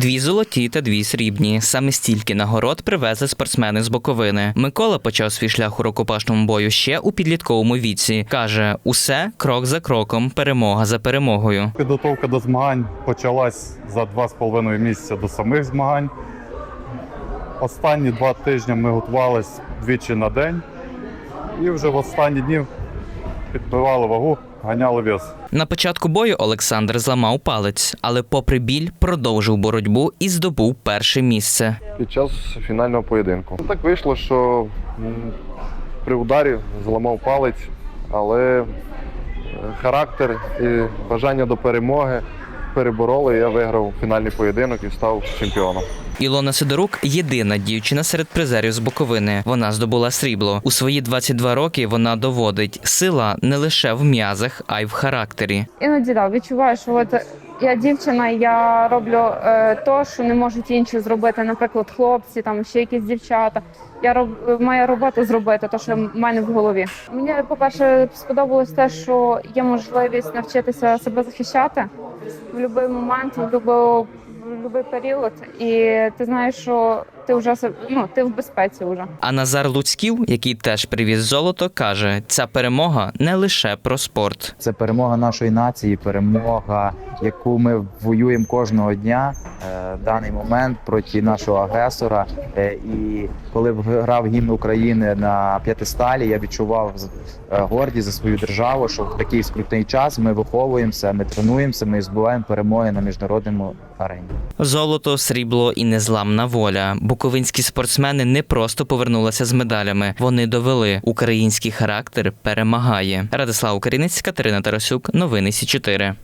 Дві золоті та дві срібні. Саме стільки нагород привезли спортсмени з Боковини. Микола почав свій шлях у рукопашному бою ще у підлітковому віці. каже: усе крок за кроком, перемога за перемогою. Підготовка до змагань почалась за два з половиною місяця до самих змагань. Останні два тижні ми готувалися двічі на день і вже в останні дні підбивали вагу, ганяли вес. На початку бою Олександр зламав палець, але, попри біль, продовжив боротьбу і здобув перше місце. під час фінального поєдинку. Так вийшло, що при ударі зламав палець, але е, характер і бажання до перемоги перебороли. і Я виграв фінальний поєдинок і став чемпіоном. Ілона Сидорук єдина дівчина серед призерів з Буковини. Вона здобула срібло. У свої 22 роки вона доводить, сила не лише в м'язах, а й в характері. Іноді да, відчуваю, що от я дівчина, я роблю е, то, що не можуть інші зробити, наприклад, хлопці, там ще якісь дівчата. Я роб, маю роботу зробити, то що в мене в голові. Мені, по-перше, сподобалось те, що є можливість навчитися себе захищати в будь-який момент, в будь-який період, і ти знаєш, що ти вже ну, ти в безпеці вже. А Назар Луцьків, який теж привіз золото, каже: ця перемога не лише про спорт. Це перемога нашої нації, перемога, яку ми воюємо кожного дня. Е, даний момент проти нашого агресора. Е, І коли грав гімн України на п'ятисталі, я відчував е, гордість за свою державу, що в такий скрутний час ми виховуємося, ми тренуємося, ми здобуваємо перемоги на міжнародному арені. Золото, срібло і незламна воля. Буковинські спортсмени не просто повернулися з медалями. Вони довели, український характер перемагає. Радислав Українець, Катерина Тарасюк, новини Сі 4